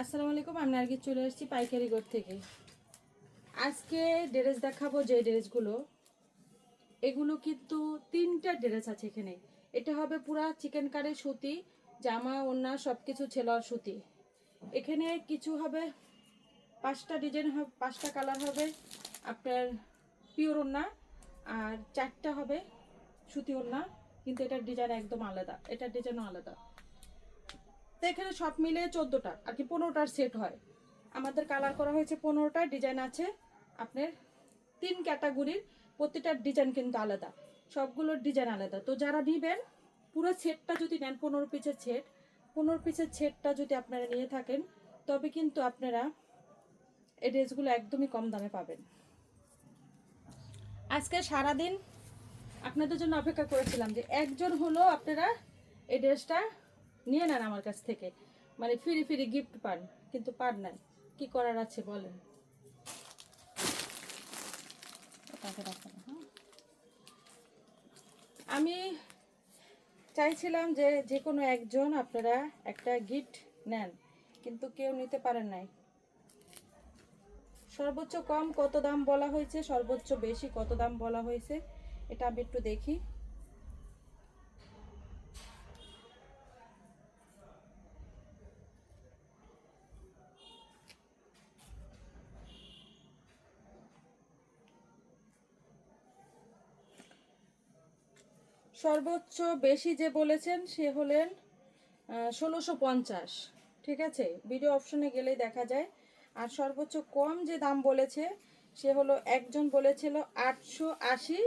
আসসালামু আলাইকুম, আমি নার্গিস চলে এসেছি পাইকারি গোট থেকে। আজকে ড্রেস দেখাবো যে ড্রেসগুলো। এগুলো কিন্তু তিনটা ড্রেস আছে এখানে। এটা হবে পুরা চিকেন কারি সুতি, জামা, ওড়না সব কিছু ছেলার সুতি। এখানে কিছু হবে, পাঁচটা ডিজাইন হবে, পাঁচটা কালার হবে আপনার পিওর ওড়না আর চারটা হবে সুতি ওড়না। কিন্তু এটার ডিজাইন একদম আলাদা, এটার ডিজাইনও আলাদা। তো এখানে সব মিলে চোদ্দোটা, আর কি পনেরোটার সেট হয়। আমাদের কালার করা হয়েছে পনেরোটা ডিজাইন আছে আপনার তিন ক্যাটাগরির প্রতিটার ডিজাইন কিন্তু আলাদা। সবগুলোর ডিজাইন আলাদা। তো যারা নিবেন, পুরো সেটটা যদি নেন, পনেরো পিসের সেট পনেরো পিসের সেটটা যদি আপনারা নিয়ে থাকেন, তবে কিন্তু আপনারা এই ড্রেসগুলো একদমই কম দামে পাবেন। আজকে সারাদিন আপনাদের জন্য অপেক্ষা করেছিলাম যে একজন হলো আপনারা এই ড্রেসটা নিয়ে নেন আমার কাছ থেকে। মানে ফিরি ফিরি গিফট পান কিন্তু পান নাই। কি করার আছে বলেন? হ্যাঁ? আমি চাইছিলাম যে যে কোনো একজন আপনারা একটা গিফট নেন কিন্তু কেউ নিতে পারেন নাই। সর্বোচ্চ কম কত দাম বলা হয়েছে সর্বোচ্চ বেশি কত দাম বলা হয়েছে এটা আমি একটু দেখি। সর্বোচ্চ বেশি যে বলেছেন সে হলেন ষোলোশো পঞ্চাশ। ঠিক আছে? ভিডিও অপশনে গেলেই দেখা যায়। আর সর্বোচ্চ কম যে দাম বলেছে, সে হলো একজন বলেছিল আটশো আশি,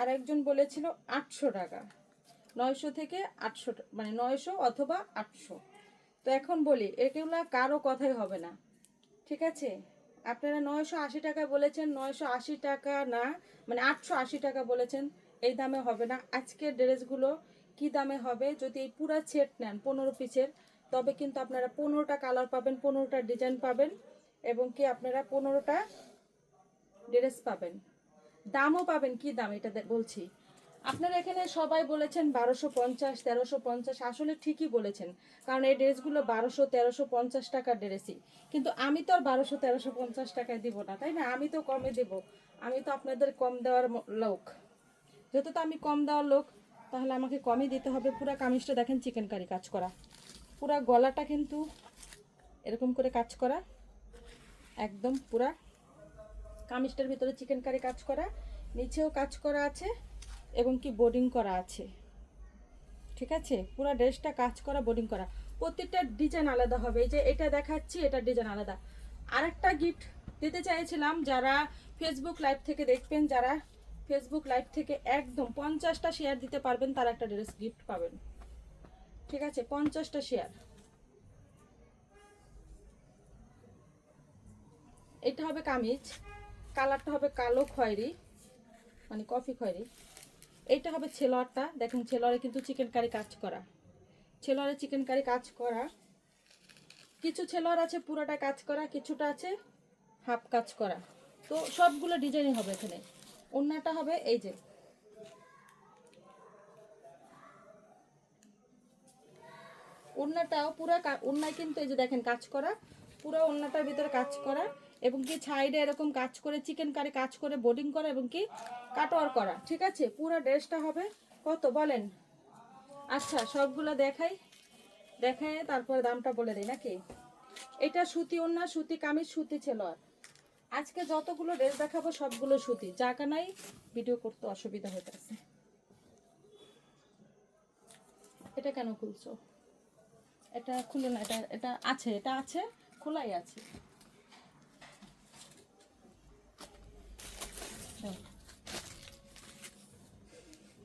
আর একজন বলেছিল আটশো টাকা। নয়শো থেকে আটশো মানে নয়শো অথবা আটশো। তো এখন বলি, এগুলো কারও কথাই হবে না। ঠিক আছে? আপনারা নয়শো আশি টাকা বলেছেন, নয়শো আশি টাকা না মানে আটশো আশি টাকা বলেছেন। এই দামে হবে না। আজকের ড্রেসগুলো কি দামে হবে? যদি এই পুরা সেট নেন, পনেরো পিসের তবে কিন্তু আপনারা পনেরোটা কালার পাবেন, পনেরোটা ডিজাইন পাবেন এবং কি আপনারা পনেরোটা ড্রেস পাবেন। দামও পাবেন, কি দাম এটা বলছি। আপনারা এখানে সবাই বলেছেন বারোশো পঞ্চাশ, তেরোশো পঞ্চাশ, আসলে ঠিকই বলেছেন, কারণ এই ড্রেসগুলো বারোশো, তেরোশো পঞ্চাশ টাকার ড্রেসই কিন্তু আমি তো আর বারোশো, তেরোশো পঞ্চাশ টাকায় দিব না, তাই না? আমি তো কমে দেব, আমি তো আপনাদের কম দেওয়ার লোক। যেহেতু তো আমি কম দেওয়ার লোক, তাহলে আমাকে কমই দিতে হবে। পুরো কামিজটা দেখেন চিকেন কারি কাজ করা। পুরা গলাটা কিন্তু এরকম করে কাজ করা। একদম পুরা কামিজটার ভিতরে চিকেন কারি কাজ করা। নিচেও কাজ করা আছে এবং কি বোর্ডিং করা আছে। ঠিক আছে? পুরো ড্রেসটা কাজ করা বোর্ডিং করা। প্রত্যেকটা ডিজাইন আলাদা হবে। এই যে এটা দেখাচ্ছি এটা ডিজাইন আলাদা। আরেকটা গিফট দিতে চাইছিলাম যারা ফেসবুক লাইভ থেকে দেখবেন, যারা ফেসবুক লাইভ থেকে একদম পঞ্চাশটা শেয়ার দিতে পারবেন, তার একটা ড্রেস গিফট পাবেন। ঠিক আছে? পঞ্চাশটা শেয়ার এটা হবে কামিজ, কালারটা হবে কালো খয়েরি মানে কফি খয়েরি। এইটা হবে ছেলোয়ারটা। দেখুন, ছেলোয়ারে কিন্তু চিকেন কারি কাজ করা। ছেলোয়ারে চিকেন কারি কাজ করা। কিছু ছেলোয়ার আছে পুরোটা কাজ করা, কিছুটা আছে হাফ কাজ করা। তো সবগুলো ডিজাইনই হবে এখানে। অন্যটা হবে এই যে। ওড়নাটাও পুরো ওড়নায় কিন্তু এই যে দেখেন কাজ করা, পুরো ওড়নাটার ভিতরে কাজ করা এবং কি সাইডে এরকম কাজ করে চিকেন কারি কাজ করে বোর্ডিং করা এবং কি কাটোয়ার করা, ঠিক আছে? পুরো ড্রেসটা হবে কত বলেন? আচ্ছা সবগুলো দেখাই, দেখায় তারপরে দামটা বলে দিই নাকি? এটা সুতি ওড়না, সুতি কামিজ, সুতি ছিল আর আজকে যতগুলো ড্রেস দেখাবো সবগুলো সুতি। জায়গা নাই ভিডিও করতে অসুবিধা হইতেছে। এটা কেন খুলছো? এটা খুলে না, এটা এটা আছে এটা আছে, খোলাই আছে।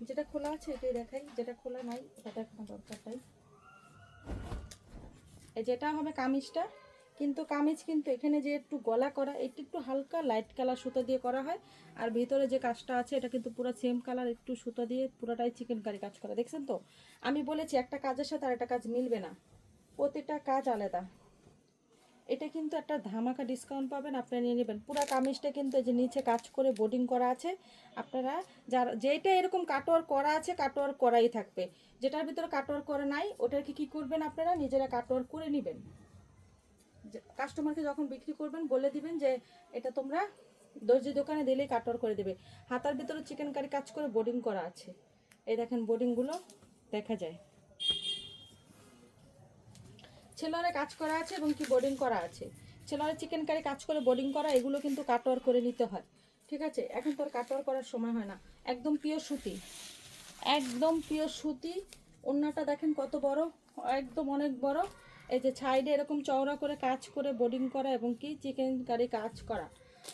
যেটা খোলা আছে, এটাই দেখাই। যেটা খোলা নাই এটা দেখানো দরকার তাই এই যেটা হবে কামিজটা কিন্তু কামিজ কিন্তু এখানে যে একটু গলা করা, এটা একটু হালকা লাইট কালার সুতো দিয়ে করা হয়। আর ভিতরে যে কাজটা আছে, এটা কিন্তু পুরো সেম কালার একটু সুতো দিয়ে পুরোটাই চিকেন কারি কাজ করা। দেখছেন তো? আমি বলেছি একটা কাজের সাথে আর একটা কাজ মিলবে না। প্রতিটা কাজ আলাদা। এটা কিন্তু একটা ধামাকা ডিসকাউন্ট পাবেন, আপনারা নিয়ে নেবেন। পুরো কামিজটা কিন্তু এই যে নিচে কাজ করে বোর্ডিং করা আছে। আপনারা যার যেটা এরকম কাটোয়ার করা আছে কাটোয়ার করাই থাকবে। যেটার ভিতরে কাটোয়ার করা নাই, ওটাকে কি করবেন আপনারা? নিজেরা কাটোয়ার করে নেবেন। কাস্টমারকে যখন বিক্রি করবেন, বলে দিবেন যে এটা তোমরা দর্জি দোকানে দিলেই কাটর করে দেবে। হাতার ভিতরে চিকেন কারি কাজ করে বোর্ডিং করা আছে। এই দেখেন বোর্ডিংগুলো দেখা যায়। ছেলেরা কাজ করা আছে এবং কি বোর্ডিং করা আছে। ছেলেরা চিকেন কারি কাজ করে বোর্ডিং করা, এগুলো কিন্তু কাটোয়ার করে নিতে হয়। ঠিক আছে? এখন তোর কাটোয়ার করার সময় হয় না। একদম পিওর সুতি। একদম পিওর সুতি। ওড়নাটা দেখেন কত বড়, একদম অনেক বড়। এই যে সাইডে এরকম চওড়া করে কাজ করে বোর্ডিং করা এবং কি চিকেন কারি কাজ করা।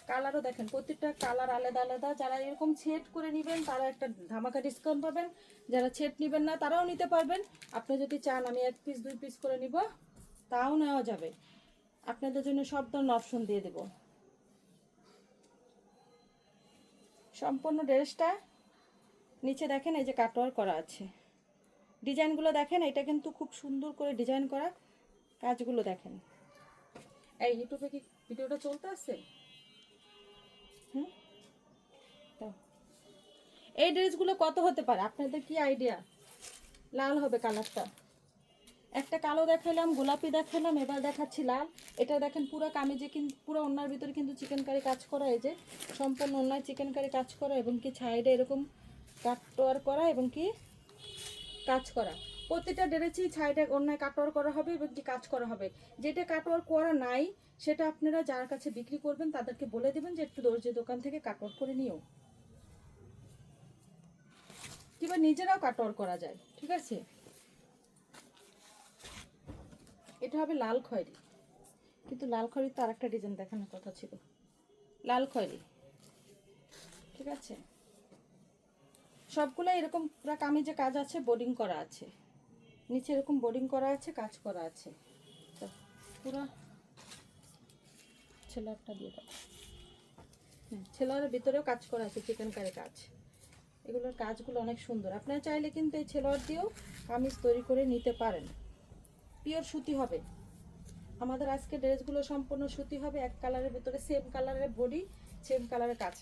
কালারও দেখেন, প্রত্যেকটা কালার আলাদা আলাদা। যারা এরকম ছেট করে নেবেন, তারা একটা ধামাকা ডিসকাউন্ট পাবেন। যারা ছেট নেবেন না, তারাও নিতে পারবেন। আপনি যদি চান, আমি এক পিস দুই পিস করে নিব, তাও নেওয়া যাবে। আপনাদের জন্য সব ধরনের অপশন দিয়ে দেব। সম্পূর্ণ ড্রেসটা নিচে দেখেন, এই যে কাটওয়ার করা আছে। ডিজাইনগুলো দেখেন, এটা কিন্তু খুব সুন্দর করে ডিজাইন করা। কাজগুলো দেখেন। এই ইউটিউবে কি ভিডিওটা চলতে আছে? হুম। এই ড্রেসগুলো কত হতে পারে? আপনাদের কি আইডিয়া? লাল হবে কালারটা। একটা কালো দেখালাম গোলাপি দেখালাম এবার দেখাচ্ছি লাল। এটা দেখেন পুরো কামিজে কিন্তু পুরো অন্যার ভিতরে কিন্তু চিকেন কারি কাজ করা, এই যে সম্পূর্ণ অন্যায় চিকেন কারি কাজ করা এবং কি সাইডে এরকম কাটওয়ার করা এবং কি কাজ করা। প্রত্যেকটা ড্রেসেই সাইডে অন্যায় কাটওয়ার করা হবে এবং কি কাজ করা হবে। যেটা কাটওয়ার করা নাই, সেটা আপনারা যার কাছে বিক্রি করবেন, তাদেরকে বলে দেবেন যে একটু দর্জি দোকান থেকে কাটওয়ার করে নিও। কিংবা নিজেরাও কাটওয়ার করা যায়, ঠিক আছে? এটা হবে লাল খয়েরি। কিন্তু লাল খয়েরি তো আরেকটা ডিজাইন দেখানোর কথা ছিল। লাল খয়েরি, ঠিক আছে? সবগুলো এরকম, পুরো কামিজে কাজ আছে, বোর্ডিং করা আছে। নিচে এরকম বোর্ডিং করা আছে, কাজ করা আছে। তো পুরো ছেলেরটা দিয়ে দাও। ছেলের ভিতরেও কাজ করা আছে চিকেন কারি কাজ। এগুলোর কাজগুলো অনেক সুন্দর। আপনারা চাইলে কিন্তু এই ছেলোয়ার দিয়েও কামিজ তৈরি করে নিতে পারেন। পিওর সুতি হবে। আমাদের আজকে ড্রেসগুলো সম্পূর্ণ সুতি হবে, এক কালারের ভিতরে সেম কালারের বডি সেম কালারের কাজ।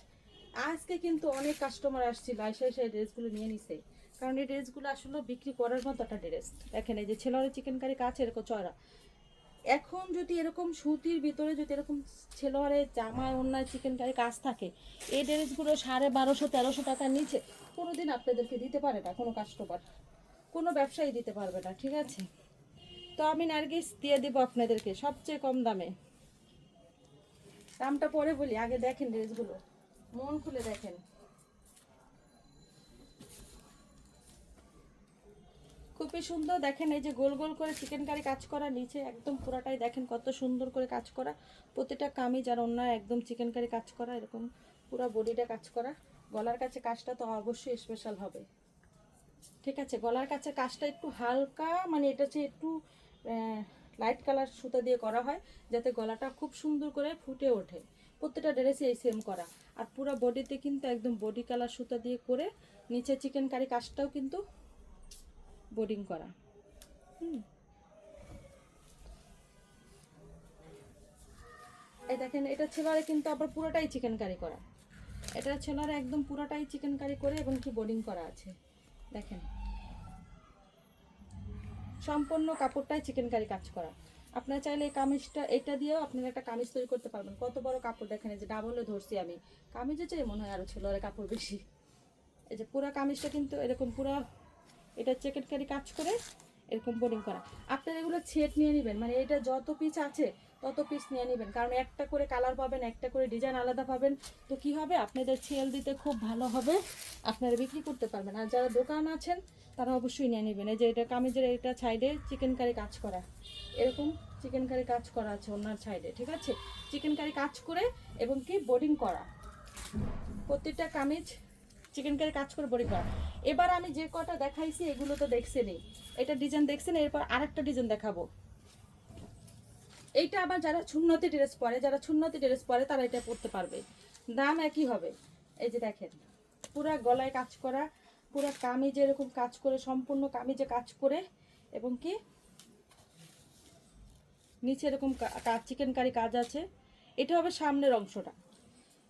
আজকে কিন্তু অনেক কাস্টমার আসছিল আইসা এসে ড্রেসগুলো নিয়ে নিছে। কারণ এই ড্রেসগুলো আসলে বিক্রি করার মতো একটা ড্রেস। দেখেন এই যে ছেলের চিকেন কারি কাজ এরকম চড়া। এখন যদি এরকম সুতির ভিতরে যদি এরকম ছেলোয়ারে জামায় অন্যায় চিকেন কারি কাজ থাকে, এই ড্রেসগুলো সাড়ে বারোশো, তেরোশো টাকার নিচে কোনো দিন আপনাদেরকে দিতে পারে না কোনো কাস্টমার কোনো ব্যবসায়ী দিতে পারবে না, ঠিক আছে? তো আমি নার্গিস দিয়ে দেবো আপনাদেরকে সবচেয়ে কম দামে। দামটা পরে বলি, আগে দেখেন ড্রেসগুলো। মন খুলে দেখেন। খুবই সুন্দর। দেখেন এই যে গোল গোল করে চিকেন কারি কাজ করা নিচে, একদম পুরাটাই দেখেন কত সুন্দর করে কাজ করা। প্রতিটা কামিজ আর অন্য একদম চিকেন কারি কাজ করা, এরকম পুরো বডিটা কাজ করা। গলার কাছে কাজটা তো অবশ্যই স্পেশাল হবে। ঠিক আছে, গলার কাছে কাজটা একটু হালকা মানে এটা হচ্ছে একটু লাইট কালার সুতা দিয়ে করা হয়, যাতে গলাটা খুব সুন্দর করে ফুটে ওঠে। প্রত্যেকটা ড্রেসে এই সেম করা। আর পুরো বডিতে কিন্তু একদম বডি কালার সুতা দিয়ে করে নিচে চিকেন কারি কাজটাও কিন্তু বোর্ডিং করা। হুম। এই দেখেন, এটা ছেলারে কিন্তু আবার পুরোটাই চিকেন কারি করা। এটা ছেলারে একদম পুরোটাই চিকেন কারি করে এবং কি বোর্ডিং করা আছে। দেখেন। সম্পূর্ণ কাপড়টাই চিকেন কারি কাজ করা। আপনারা চাইলে এই কামিজটা, এটা দিয়েও আপনারা একটা কামিজ তৈরি করতে পারবেন। কত বড় কাপড় দেখেন, এই যে ডাবলে ধরছি আমি। কামিজে চাই মনে হয় আরও ছেলের কাপড় বেশি। এই যে পুরো কামিজটা কিন্তু এরকম পুরো এটা চেকেট কারি কাজ করে এরকম বোর্ডিং করা। আপনারা এগুলো ছেট নিয়ে নেবেন মানে এটা যত পিস আছে তত পিস নিয়ে নেবেন, কারণ একটা করে কালার পাবেন, একটা করে ডিজাইন আলাদা পাবেন। তো কি হবে? আপনাদের সেল দিতে খুব ভালো হবে, আপনারা বিক্রি করতে পারবেন। আর যারা দোকান আছেন, তারা অবশ্যই নিয়ে নেবেন। এই যে এটা কামিজের এটা সাইডে চিকেন কারি কাজ করা। এরকম চিকেন কারি কাজ করা আছে ওনার সাইডে ঠিক আছে? চিকেন কারি কাজ করে এবং কি বোর্ডিং করা। প্রত্যেকটা কামিজ চিকেন কারি কাজ করে বড়ি করা এবার আমি যে কটা দেখাইছি, এগুলো তো দেখছেনই এটা ডিজাইন দেখছেন এরপর আরেকটা ডিজাইন দেখাবো। এইটা আবার যারা ছুন্নতি ড্রেস পরে, যারা ছুন্নতি ড্রেস পরে, তারা এটা পরতে পারবে। দাম একই হবে। এই যে দেখেন, পুরা গলায় কাজ করা, পুরা কামিজে এরকম কাজ করে, সম্পূর্ণ কামিজে কাজ করে, এবং কি? নিচে এরকম চিকেন কারি কাজ আছে। এটা হবে সামনের অংশটা।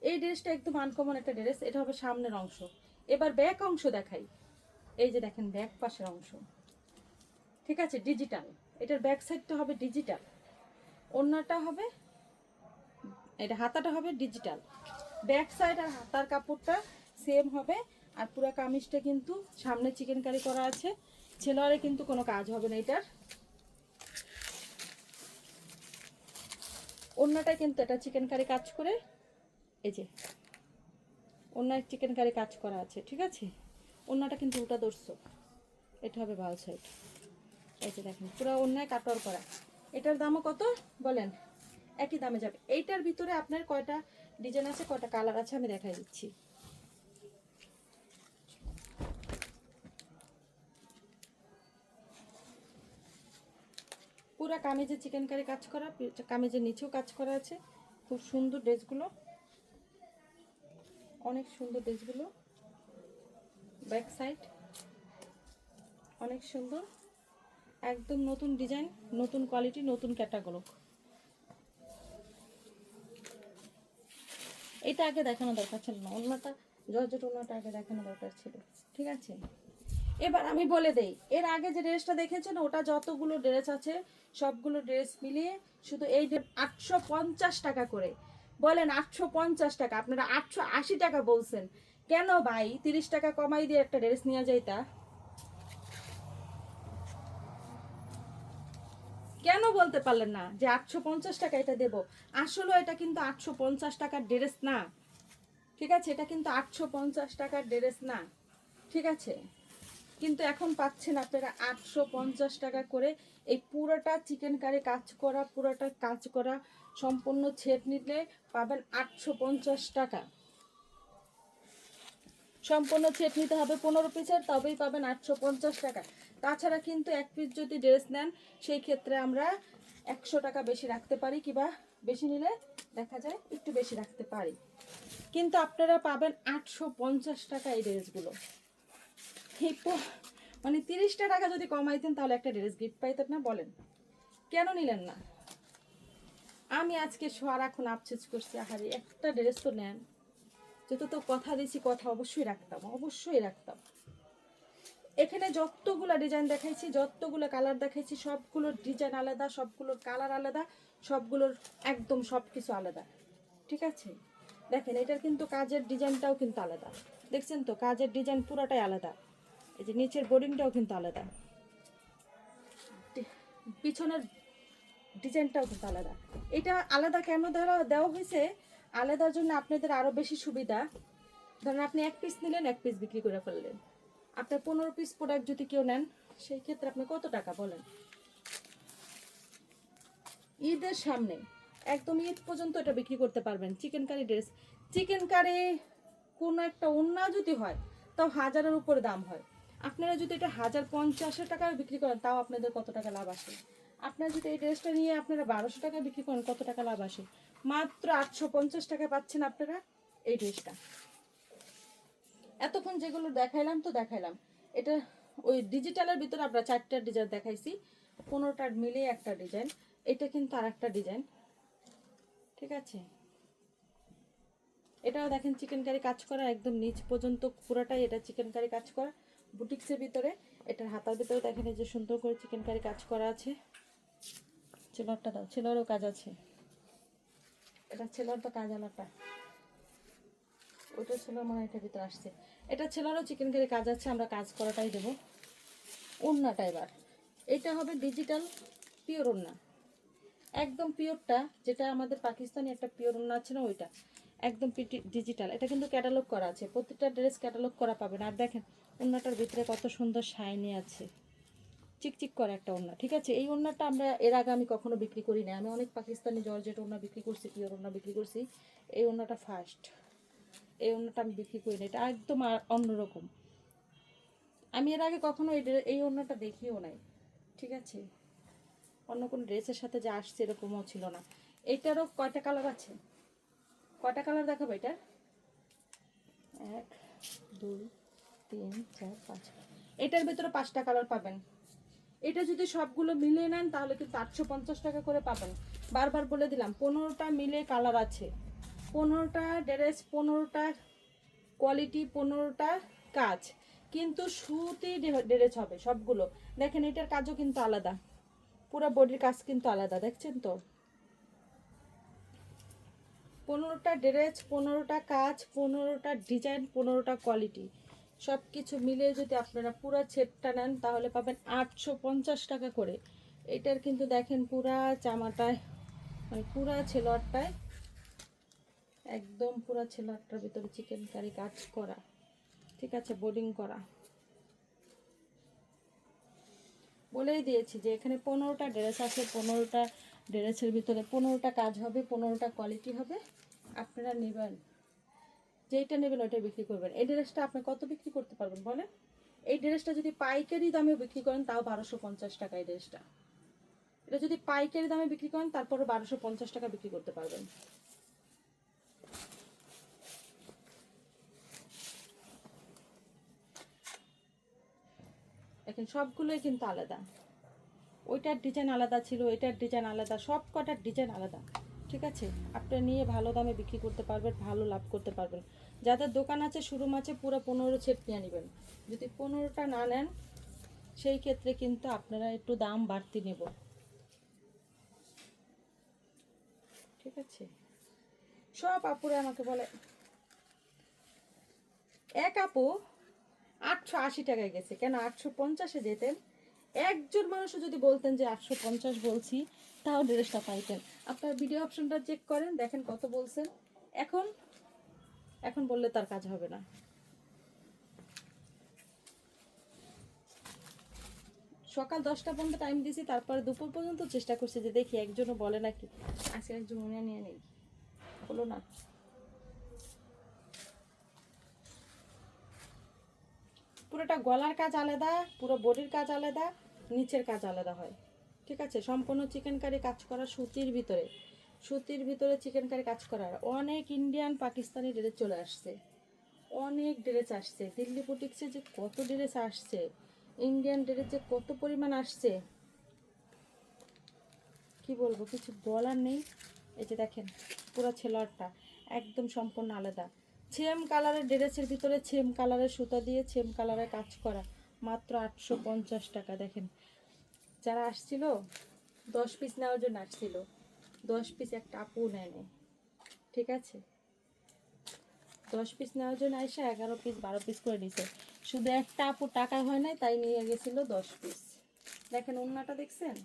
এই ড্রেসটা একদম আনকমন একটা ড্রেস, এটা হবে সামনের অংশ। এবার ব্যাক অংশ দেখাই। এই যে দেখেন ব্যাক পাশের অংশ। ঠিক আছে ডিজিটাল এটার ব্যাক সাইডটা হবে ডিজিটাল ওড়নাটা হবে, এটা হাতাটা হবে ডিজিটাল ব্যাক সাইড আর হাতার কাপড়টা সেম হবে, আর পুরো কামিজটা কিন্তু সামনে চিকেন কারি করা আছে। ছেলোয়ারে কিন্তু কোনো কাজ হবে না এটার। অন্যটা কিন্তু এটা চিকেন কারি কাজ করে এই যে অন্য চিকেন কারি কাজ করা আছে, ঠিক আছে? অন্যটা কিন্তু ওটা ধরছো এটা হবে বাল সাইড এই যে দেখেন, পুরো অন্যায় কাটর করা। এটার দামও কত? বলেন, একই দামে যাবে। এইটার ভিতরে আপনার কয়টা ডিজাইন আছে, কয়টা কালার আছে আমি দেখাই দিচ্ছি। পুরা কামিজে চিকেন কারি কাজ করা, কামিজের নিচেও কাজ করা আছে। খুব সুন্দর ড্রেসগুলো অনেক সুন্দর ড্রেসগুলো ব্যাক সাইড অনেক সুন্দর। একদম নতুন ডিজাইন নতুন কোয়ালিটি নতুন ক্যাটাগরি এটা আগে দেখানো দরকার ছিল না। অন্যটা জর্জেট অন্যটা আগে দেখানো দরকার ছিল। ঠিক আছে? এবার আমি বলে দেই, এর আগে যে ড্রেসটা দেখেছেন, ওটা যতগুলো ড্রেস আছে, সবগুলো ড্রেস মিলিয়ে শুধু এই আটশো পঞ্চাশ টাকা করে। বলেন আটশো পঞ্চাশ টাকা, আপনারা আটশো আশি টাকা বলছেন। কেন ভাই? তিরিশ টাকা কমাই দিয়ে একটা ড্রেস নিয়ে যাইতা কেন বলতে পারলেন না যে আটশো পঞ্চাশ টাকা এটা দেবো? আসলে এটা কিন্তু আটশো পঞ্চাশ টাকার ড্রেস না। ঠিক আছে, এটা কিন্তু আটশো পঞ্চাশ টাকার ড্রেস না। ঠিক আছে? কিন্তু এখন পাচ্ছেন আপনারা আটশো পঞ্চাশ টাকা করে। এই পুরোটা চিকেন কারি কাজ করা, পুরোটা কাজ করা, সম্পূর্ণ ছেট নিলে পাবেন আটশো পঞ্চাশ টাকা। সম্পূর্ণ ছেট নিতে হবে পনেরো পিসের তবেই পাবেন আটশো পঞ্চাশ টাকা। তাছাড়া কিন্তু এক পিস যদি ড্রেস নেন, সেই ক্ষেত্রে আমরা একশো টাকা বেশি রাখতে পারি কিবা বেশি নিলে দেখা যায় একটু বেশি রাখতে পারি। কিন্তু আপনারা পাবেন আটশো পঞ্চাশ টাকা এই ড্রেসগুলো এই মানে তিরিশটা টাকা যদি কমাইতেন, তাহলে একটা ড্রেস গিফট পাইতেন না, বলেন। কেন নিলেন না? আমি আজকে সারাক্ষণ আফসোস করছি, আহারে, একটা ড্রেস তো নেন। যত তো কথা দিয়েছি, কথা অবশ্যই রাখতাম অবশ্যই রাখতাম। এখানে যতগুলো ডিজাইন দেখাইছি, যতগুলো কালার দেখাইছি, সবগুলোর ডিজাইন আলাদা, সবগুলোর কালার আলাদা, সবগুলোর একদম সব কিছু আলাদা। ঠিক আছে? দেখেন, এটার কিন্তু কাজের ডিজাইনটাও কিন্তু আলাদা। দেখছেন তো? কাজের ডিজাইন পুরোটাই আলাদা। এই যে নিচের বোর্ডিংটাও কিন্তু আলাদা। পিছনের ডিজাইনটাও কিন্তু আলাদা। এটা আলাদা কেন দেওয়া দেওয়া হয়েছে? আলাদার জন্য আপনাদের আরও বেশি সুবিধা। ধরেন আপনি এক পিস নিলেন, এক পিস বিক্রি করে ফেললেন। আপনার পনেরো পিস প্রোডাক্ট যদি কেউ নেন, সেই ক্ষেত্রে আপনি কত টাকা বলেন? ঈদের সামনে, একদম ঈদ পর্যন্ত এটা বিক্রি করতে পারবেন। Chikankari dress chikankari কোনো একটা অন্য যদি হয়, তাও হাজারের উপরে দাম হয়। আপনারা যদি এটা হাজার পঞ্চাশের টাকা বিক্রি করেন, তাও আপনাদের কত টাকা লাভ আসে? আপনারা যদি এই ড্রেসটা নিয়ে আপনারা বারোশো টাকা বিক্রি করেন, কত টাকা লাভ আসে? মাত্র আটশো পঞ্চাশ টাকা পাচ্ছেন আপনারা এই ড্রেসটা। এতক্ষণ যেগুলো দেখাইলাম তো দেখাইলাম। এটা ওই ডিজিটালের ভিতরে আমরা চারটা ডিজাইন দেখাইছি। পনেরোটার মিলে একটা ডিজাইন, এটা কিন্তু আর একটা ডিজাইন। ঠিক আছে? এটাও দেখেন চিকেন কারি কাজ করা একদম নিচ পর্যন্ত, পুরোটাই এটা চিকেন কারি কাজ করা। বুটিক্সের ভিতরে, এটার হাতার ভিতরে দেখেন এই যে সুন্দর করে চিকেন কারি কাজ করা আছে। ছেলরটা দাও, ছেলরও কাজ আছে। এটা ছেলর তো কাজ আলাদা। ওইটা ছিল মানে এটার ভিতরে আসছে। এটা ছেলেরও চিকেন কারি কাজ আছে, আমরা কাজ করাটাই দেবো। ওড়নাটা এবার। এটা হবে ডিজিটাল পিওর ওড়না একদম পিওরটা যেটা আমাদের পাকিস্তানি একটা পিওর ওড়না আছে না ওইটা। একদম ডিজিটাল এটা কিন্তু ক্যাটালগ করা আছে। প্রত্যেকটা ড্রেস ক্যাটালগ করা পাবেন। আর দেখেন ওড়নাটার ভিতরে কত সুন্দর শাইনি আছে। চিকচিক করে একটা ওড়না, ঠিক আছে? এই ওড়নাটা আমরা এর আগে আমি কখনো বিক্রি করি না আমি অনেক পাকিস্তানি জর্জেট ওড়না বিক্রি করছি, পিওর ওড়না বিক্রি করছি। এই ওড়নাটা ফার্স্ট এই ওড়নাটা আমি বিক্রি করি না এটা একদম অন্যরকম। আমি এর আগে কখনো এই ওড়নাটা দেখিও নাই, ঠিক আছে? অন্য কোনো ড্রেসের সাথে যে আসছে এরকমও ছিল না। এইটারও কয়টা কালার আছে? কয়টা কালার দেখাবো এটা এক, দুই তিন, চার, পাঁচ। এটার ভিতরে পাঁচটা কালার পাবেন। এটা যদি সবগুলো মিলিয়ে নেন, তাহলে কিন্তু আটশো পঞ্চাশ টাকা করে পাবেন। বারবার বলে দিলাম, পনেরোটা মিলে কালার আছে। পনেরোটা ড্রেস পনেরোটা কোয়ালিটি পনেরোটা কাজ। কিন্তু সুতি ড্রেস হবে সবগুলো। দেখেন, এটার কাজও কিন্তু আলাদা। পুরো বডির কাজ কিন্তু আলাদা, দেখছেন তো? পনেরোটা ড্রেস পনেরোটা কাজ, পনেরোটা ডিজাইন পনেরোটা কোয়ালিটি সব কিছু মিলিয়ে যদি আপনারা পুরো ছেটটা নেন, তাহলে পাবেন আটশো পঞ্চাশ টাকা করে। এটার কিন্তু দেখেন পুরা জামাটায় মানে পুরা ছেলোয়ারটায়, একদম পুরা ছেলোয়ারটার ভিতরে চিকেন কারি কাজ করা। ঠিক আছে বোর্ডিং করা। বলেই দিয়েছি যে এখানে পনেরোটা ড্রেস আছে, পনেরোটা ড্রেসের ভিতরে পনেরোটা কাজ হবে, পনেরোটা কোয়ালিটি হবে। আপনারা নেবেন। যেইটা নেবেন ওইটা বিক্রি করবেন। এই ড্রেসটা আপনি কত বিক্রি করতে পারবেন বলেন? এই ড্রেসটা যদি পাইকারি দামে বিক্রি করেন, তাও বারোশো পঞ্চাশ টাকা এই ড্রেসটা। এটা যদি পাইকারি দামে বিক্রি করেন তারপরে বারোশো পঞ্চাশ টাকা বিক্রি করতে পারবেন। দেখেন, সবগুলোই কিন্তু আলাদা। ওইটার ডিজাইন আলাদা ছিল, এটার ডিজাইন আলাদা, সব কটার ডিজাইন আলাদা। ঠিক আছে? আপনি নিয়ে ভালো দামে বিক্রি করতে পারবেন, ভালো লাভ করতে পারবেন। যাদের দোকান আছে, শুরু মাছে পুরো পনেরো সেট নিয়ে নেবেন। যদি পনেরোটা না নেন, সেই ক্ষেত্রে কিন্তু আপনারা একটু দাম বাড়তি নেব। ঠিক আছে? সব আপুরা আমাকে বলে, এক আপু আটশো আশি টাকায় গেছে। কেন? আটশো পঞ্চাশে যেতেন। একজন মানুষও যদি বলতেন যে আটশো পঞ্চাশ বলছি, তাও ড্রেসটা পাইতেন। আপনার ভিডিও অপশনটা চেক করেন, দেখেন কত বলছেন। এখন এখন বললে তার কাজ হবে না। সকাল দশটা পর্যন্ত টাইম দিয়েছি তারপরে দুপুর পর্যন্ত চেষ্টা করছি যে দেখি একজনও বলে নাকি। আজকে একজন মনে নিয়ে নেই। হলো না। পুরোটা গলার কাজ আলাদা, পুরো বডির কাজ আলাদা, নিচের কাজ আলাদা হয়। ঠিক আছে? সম্পূর্ণ চিকেন কারি কাজ করা সুতির ভিতরে। সুতির ভিতরে চিকেন কারি কাজ করার। অনেক ইন্ডিয়ান পাকিস্তানি ড্রেস চলে আসছে। অনেক ড্রেস আসছে। দিল্লি বুটিক্সে যে কত ড্রেস আসছে ইন্ডিয়ান ড্রেস যে কত পরিমাণ আসছে। কি বলব, কিছু বলার নেই। এই যে দেখেন, পুরো ছেলোয়ারটা একদম সম্পূর্ণ আলাদা। ছেম কালারের ড্রেসের ভিতরে ছেম কালারের সুতা দিয়ে ছেম কালারের কাজ করা। মাত্র আটশো পঞ্চাশ টাকা, দেখেন। যারা আসছিল, দশ পিস নেওয়ার জন্য আসছিল। দশ পিস একটা আপু নেয় নেয়। ঠিক আছে? দশ পিস নেওয়ার জন্য এসে এগারো পিস বারো পিস করে নিছে শুধু একটা আপু টাকা হয় নাই, তাই নিয়ে গেছিল দশ পিস দেখেন অন্যটা দেখছেন?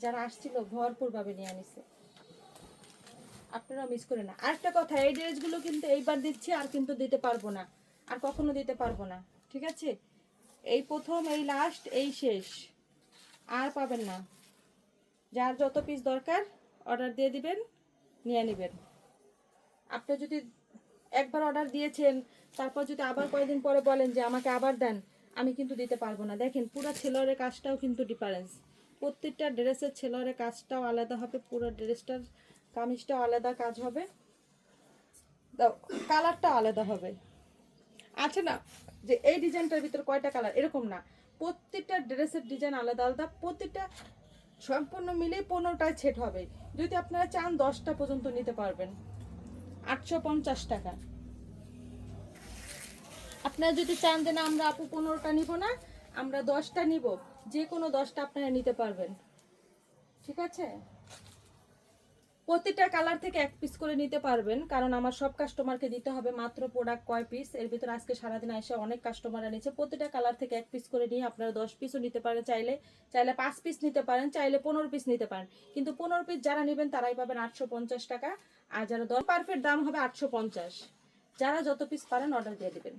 যারা আসছিল ভরপুরভাবে নিয়ে আনিছে। আপনারা মিস করে না। আরেকটা কথা, এই ড্রেসগুলো কিন্তু এইবার দিচ্ছি, আর কিন্তু দিতে পারব না। আর কখনো দিতে পারব না। ঠিক আছে? এই প্রথম, এই লাস্ট এই শেষ। আর পাবেন না। যার যত পিস দরকার অর্ডার দিয়ে দিবেন, নিয়ে নেবেন। আপনি যদি একবার অর্ডার দিয়েছেন, তারপর যদি আবার কয়েকদিন পরে বলেন যে আমাকে আবার দেন, আমি কিন্তু দিতে পারব না। দেখেন, পুরো ছেলোয়ারের কাজটাও কিন্তু ডিফারেন্স প্রত্যেকটা ড্রেসের ছেলোয়ারের কাজটাও আলাদা হবে, পুরো ড্রেসটার কামিজটাও আলাদা কাজ হবে। কালারটা আলাদা হবে। আছে না? যে এই ডিজাইনটার ভিতর কয়টা কালার এরকম না। প্রত্যেকটা ড্রেসের ডিজাইন আলাদা আলাদা, প্রত্যেকটা সম্পূর্ণ মিলে পনেরোটায় ছেট হবে। যদি আপনারা চান দশটা পর্যন্ত নিতে পারবেন। আটশো পঞ্চাশ টাকা। আপনারা যদি চান যে না, আমরা আপু পনেরোটা নিব না, আমরা দশটা নিব। যে কোনো দশটা আপনারা নিতে পারবেন। ঠিক আছে? প্রতিটা কালার থেকে এক পিস করে নিতে পারবেন, কারণ আমার সব কাস্টমারকে দিতে হবে মাত্র প্রোডাক্ট কয় পিস এর ভিতরে আজকে সারাদিন এসে অনেক কাস্টমাররা নিচ্ছে প্রতিটা কালার থেকে এক পিস করে নিয়ে আপনারা দশ পিসও নিতে পারেন, চাইলে চাইলে পাঁচ পিস নিতে পারেন, চাইলে পনেরো পিস নিতে পারেন, কিন্তু পনেরো পিস যারা নেবেন তারাই পাবেন আটশো পঞ্চাশ টাকা, আর যারা দশ পারফেক্ট দাম হবে আটশো পঞ্চাশ। যারা যত পিস পারেন অর্ডার দিয়ে দেবেন।